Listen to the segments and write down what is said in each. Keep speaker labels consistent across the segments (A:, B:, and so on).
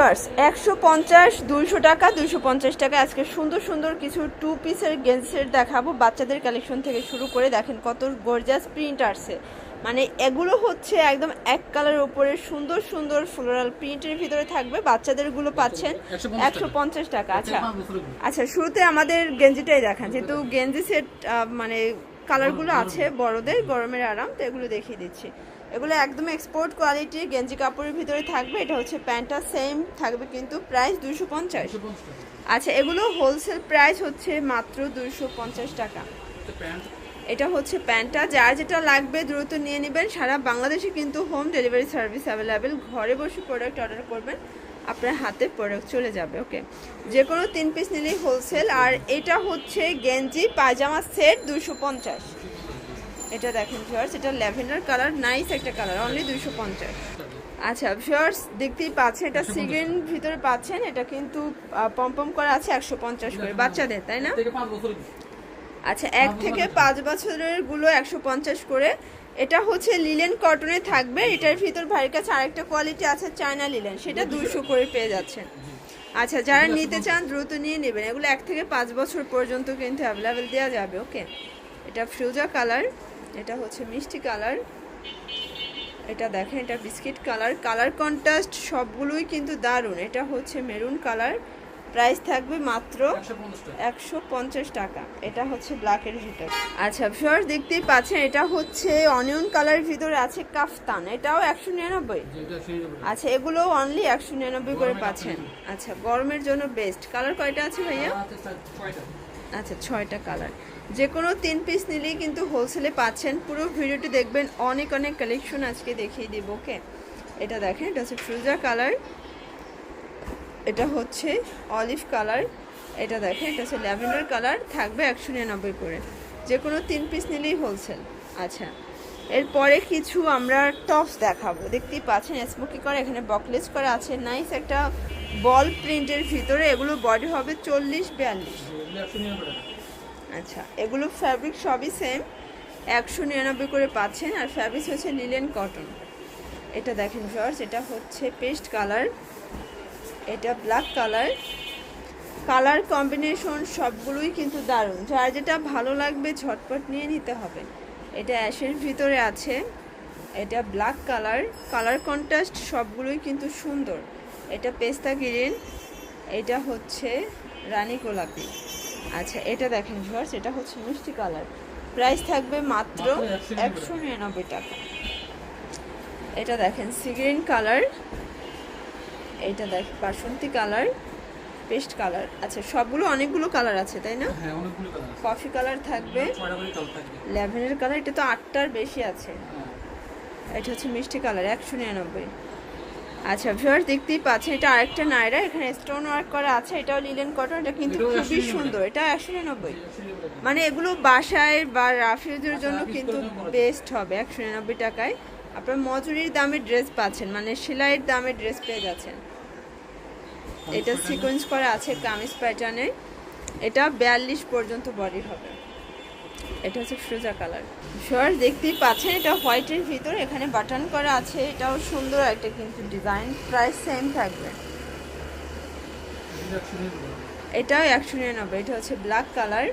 A: Viewers একশো পঞ্চাশ দুইশো টাকা দুইশো পঞ্চাশ টাকা। আজকে সুন্দর সুন্দর কিছু টু পিসের গেঞ্জি সেট দেখাবো। বাচ্চাদের কালেকশন থেকে শুরু করে দেখেন কত গর্জাস প্রিন্ট আসছে। মানে এগুলো হচ্ছে একদম এক কালারের উপরে সুন্দর সুন্দর ফ্লোরাল প্রিন্টের ভিতরে থাকবে। বাচ্চাদেরগুলো পাচ্ছেন একশো পঞ্চাশ টাকা। আচ্ছা। আচ্ছা শুরুতে আমাদের গেঞ্জিটাই দেখান। যেহেতু গেঞ্জি সেট মানে কালারগুলো আছে বড়দের গরমের আরাম তো এগুলো দেখিয়ে দিচ্ছি। এগুলো একদম এক্সপোর্ট কোয়ালিটির গেঞ্জি কাপড়ের ভিতরে থাকবে এটা হচ্ছে প্যান্টটা সেম থাকবে কিন্তু প্রাইস দুশো পঞ্চাশ। আচ্ছা এগুলো হোলসেল প্রাইস হচ্ছে মাত্র দুশো পঞ্চাশ টাকা।
B: এটা
A: হচ্ছে প্যান্টটা যার যেটা লাগবে দ্রুত নিয়ে নেবেন। সারা বাংলাদেশে কিন্তু হোম ডেলিভারি সার্ভিস অ্যাভেলেবেল ঘরে বসে প্রোডাক্ট অর্ডার করবেন আপনার হাতে প্রোডাক্ট চলে যাবে ওকে যে কোনো তিন পিস নিলেই হোলসেল আর এটা হচ্ছে গেঞ্জি পায়জামা সেট দুশো পঞ্চাশ। এটা দেখেন ভিউয়ার্স এটা ল্যাভেন্ডার কালার নাইস একটা কালার অনলি দুইশো পঞ্চাশ। আচ্ছা ভিউয়ার্স দেখতেই পাচ্ছেন এটা সিগ্রিন ভিতরে পাচ্ছেন এটা কিন্তু পম পম করা আছে একশো পঞ্চাশ করে বাচ্চাদের তাই না। আচ্ছা এক থেকে পাঁচ বছরেরগুলো একশো পঞ্চাশ করে এটা হচ্ছে লিলেন কটনে থাকবে এটার ভিতর ভাইয়ের কাছে আরেকটা কোয়ালিটি আছে চায়না লিলেন সেটা দুশো করে পেয়ে যাচ্ছেন। আচ্ছা যারা নিতে চান দ্রুত নিয়ে নেবেন এগুলো এক থেকে পাঁচ বছর পর্যন্ত কিন্তু অ্যাভেলেবেল দেওয়া যাবে ওকে এটা ফ্রুজা কালার এটা হচ্ছে মিষ্টি কালার। এটা দেখেন এটা বিস্কিট কালার। কালার কন্ট্রাস্ট সবগুলোই কিন্তু দারুণ। এটা হচ্ছে মেরুন কালার। প্রাইস থাকবে মাত্র একশো পঞ্চাশ টাকা। এটা হচ্ছে ব্ল্যাকের ভিতর আচ্ছা ভিউয়ার দেখতেই পাচ্ছেন এটা হচ্ছে অনিয়ন কালার ভিতরে আছে কাফতান। এটাও একশো নিরানব্বই। আচ্ছা এগুলো অনলি একশো নিরানব্বই করে পাচ্ছেন। আচ্ছা গরমের জন্য বেস্ট কালার কয়টা আছে ভাইয়া?
B: আচ্ছা, ছয়টা।
A: কালার যে কোনো তিন পিস নিলেই কিন্তু হোলসেলে পাচ্ছেন। পুরো ভিডিওটি দেখবেন অনেক অনেক কালেকশন আজকে দেখিয়ে দিব ওকে এটা দেখেন এটা হচ্ছে ফ্রুজা কালার এটা হচ্ছে অলিভ কালার এটা দেখেন এটা হচ্ছে ল্যাভেন্ডার কালার থাকবে একশো নিরানব্বই করে। যে কোনো তিন পিস নিলেই হোলসেল আচ্ছা এরপরে কিছু আমরা টপস দেখাবো। দেখতেই পাচ্ছেন স্মোকি করা এখানে বকলেস করা আছে। নাইস একটা বল প্রিন্টের ভিতরে এগুলো বডি হবে চল্লিশ, বিয়াল্লিশ।
B: এগুলো 199 টাকা।
A: আচ্ছা এগুলো ফ্যাব্রিক সবই সেম একশো নিরানব্বই করে পাচ্ছেন, আর ফ্যাব্রিক হচ্ছে লিলেন কটন এটা দেখেন ফার্স এটা হচ্ছে পেস্ট কালার এটা ব্ল্যাক কালার কালার কম্বিনেশন সবগুলোই কিন্তু দারুণ। যার যেটা ভালো লাগবে ঝটপট নিয়ে নিতে হবে। এটা অ্যাশের ভিতরে আছে। এটা ব্ল্যাক কালার কালার কন্ট্রাস্ট সবগুলোই কিন্তু সুন্দর। এটা পেস্তা গ্রিন এটা হচ্ছে রানী গোলাপি। আচ্ছা এটা দেখেন ভিউয়ার্স এটা হচ্ছে মিষ্টি কালার প্রাইস থাকবে মাত্র
B: মাত্র 199
A: একশো নিরানব্বই টাকা। এটা দেখেন সিগ্রিন কালার এটা দেখ বাসন্তী কালার পেস্ট কালার আচ্ছা সবগুলো অনেকগুলো কালার আছে তাই না?
B: হ্যাঁ, অনেকগুলো কালার
A: কফি কালার থাকবে। ল্যাভেন্ডার কালার এটা তো আটটার বেশি আছে।
B: হ্যাঁ।
A: এটা হচ্ছে মিষ্টি কালার একশো নিরানব্বই। আচ্ছা ভিউয়ার দেখতেই পাচ্ছেন এটা আরেকটা নায়রা এখানে স্টোন ওয়ার্ক করা আছে এটাও লিলেন কটন এটা কিন্তু খুবই সুন্দর এটা একশো নিরানব্বই। মানে এগুলো বাসায় বা রাফিউজের জন্য কিন্তু। বেস্ট হবে একশো নিরানব্বই টাকায়। আপনার মজুরির দামে ড্রেস পাচ্ছেন মানে সেলাইয়ের দামে ড্রেস পেয়ে যাচ্ছেন। এটা সিকোয়েন্স করা আছে কামিজ প্যাটার্নে এটা বিয়াল্লিশ পর্যন্ত বডি হবে। এটা হচ্ছে সোজা কালার শোয়ার দেখতেই পাচ্ছেন এটা হোয়াইটের ভিতর এখানে বাটন করা আছে। এটাও সুন্দর একটা কিন্তু ডিজাইন প্রাইস সেম থাকবে।
B: এগুলো 199 টাকা।
A: এটাও একশো নিরানব্বই এটা হচ্ছে ব্ল্যাক কালার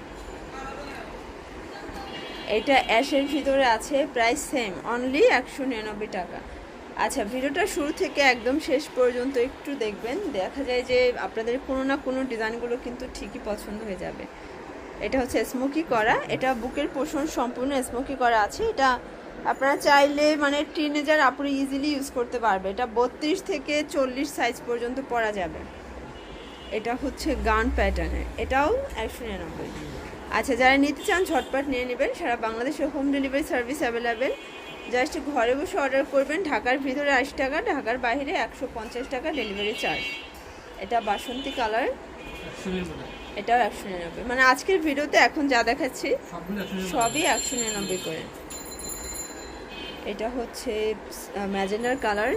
A: এটা অ্যাশের ভিতরে আছে প্রাইস সেম অনলি একশো নিরানব্বই টাকা। আচ্ছা ভিডিওটা শুরু থেকে একদম শেষ পর্যন্ত একটু দেখবেন। দেখা যায় যে আপনাদের কোনো না কোনো ডিজাইনগুলো কিন্তু ঠিকই পছন্দ হয়ে যাবে। এটা হচ্ছে স্মোকি করা। এটা বুকের পোষণ সম্পূর্ণ স্মোকি করা আছে। এটা আপনারা চাইলে মানে টিনেজার আপনি ইজিলি ইউজ করতে পারবে। এটা বত্রিশ থেকে চল্লিশ সাইজ পর্যন্ত পরা যাবে। এটা হচ্ছে গান প্যাটার্নের এটাও একশো নিরানব্বই। আচ্ছা যারা নিতে চান ঝটপট নিয়ে নেবেন। সারা বাংলাদেশে home delivery service available just ঘরে বসে অর্ডার করবেন ঢাকার ভিতরে আশি টাকা ঢাকার বাইরে একশো পঞ্চাশ টাকা ডেলিভারি চার্জ এটা বাসন্তী কালার
B: 199
A: এটাও একশো নিরানব্বই। মানে আজকের ভিডিওতে এখন যা দেখাচ্ছি
B: সবগুলো 199 টাকা।
A: সবই একশো নিরানব্বই করে। এটা হচ্ছে ম্যাজেন্ডার কালার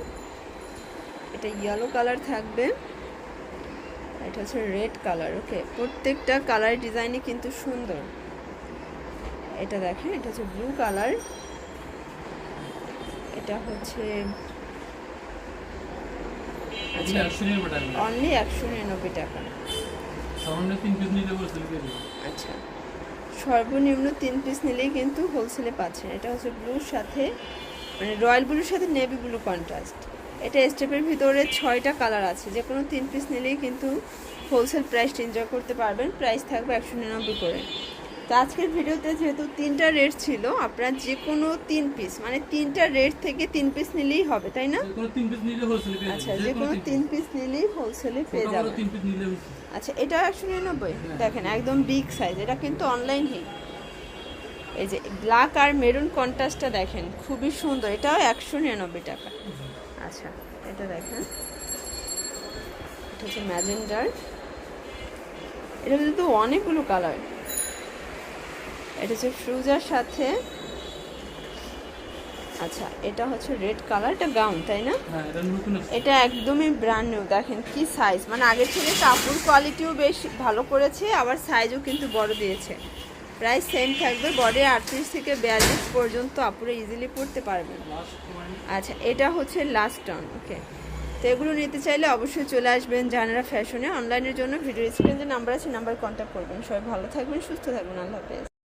A: এটা ইয়েলো কালার থাকবে। এটা হচ্ছে রেড কালার ওকে? প্রত্যেকটা কালার ডিজাইনই কিন্তু সুন্দর। এটা দেখেন এটা হচ্ছে ব্লু কালার। এটা হচ্ছে
B: টাকা।
A: অনলি একশো নিরানব্বই টাকা। আচ্ছা সর্বনিম্ন তিন পিস নিলেই কিন্তু হোলসেলে পাচ্ছেন। এটা হচ্ছে ব্লুর সাথে মানে রয়্যাল ব্লুর সাথে নেভি ব্লু কন্ট্রাস্ট। এটা স্টেপের ভিতরে ছয়টা কালার আছে। যে কোনো তিন পিস নিলেই কিন্তু হোলসেল প্রাইসটা এনজয় করতে পারবেন। প্রাইস থাকবে একশো নিরানব্বই করে। তো আজকের ভিডিওতে যেহেতু তিনটা রেট ছিল আপনার যে কোনো তিন পিস মানে তিনটা রেট থেকে তিন পিস নিলেই হবে তাই না? আচ্ছা যে কোনো তিন পিস নিলেই হোলসেলে পেয়ে
B: হচ্ছে।
A: আচ্ছা এটা একশো নিরানব্বই?
B: হ্যাঁ।
A: দেখেন একদম বিগ সাইজ এটা কিন্তু অনলাইন হিট এই যে ব্ল্যাক আর মেরুন কন্ট্রাস্টটা দেখেন খুবই সুন্দর এটাও একশো নিরানব্বই টাকা। আচ্ছা এটা দেখেন। এটা হচ্ছে ম্যাজেন্ডার। এটা কিন্তু অনেকগুলো কালার। এটা হচ্ছে ফ্রুজার সাথে। আচ্ছা এটা হচ্ছে রেড কালার এটা গাউন তাই না?
B: হ্যাঁ এটা
A: এটা একদমই ব্র্যান্ড নিউ দেখেন কি সাইজ মানে আগের থেকে কাপড় কোয়ালিটিও বেশ ভালো করেছে আবার সাইজও কিন্তু বড় দিয়েছে। প্রাইস সেম থাকবে। বডি আটত্রিশ থেকে বিয়াল্লিশ পর্যন্ত আপুরে ইজিলি পড়তে পারবেন আচ্ছা এটা হচ্ছে লাস্ট টার্ন ওকে তো এগুলো নিতে চাইলে অবশ্যই চলে আসবেন জানারা ফ্যাশনে অনলাইনের জন্য ভিডিও স্ক্রিনে নাম্বার আছে নাম্বার কন্ট্যাক্ট করবেন। সবাই ভালো থাকবেন, সুস্থ থাকবেন। আল্লাহ হাফেজ।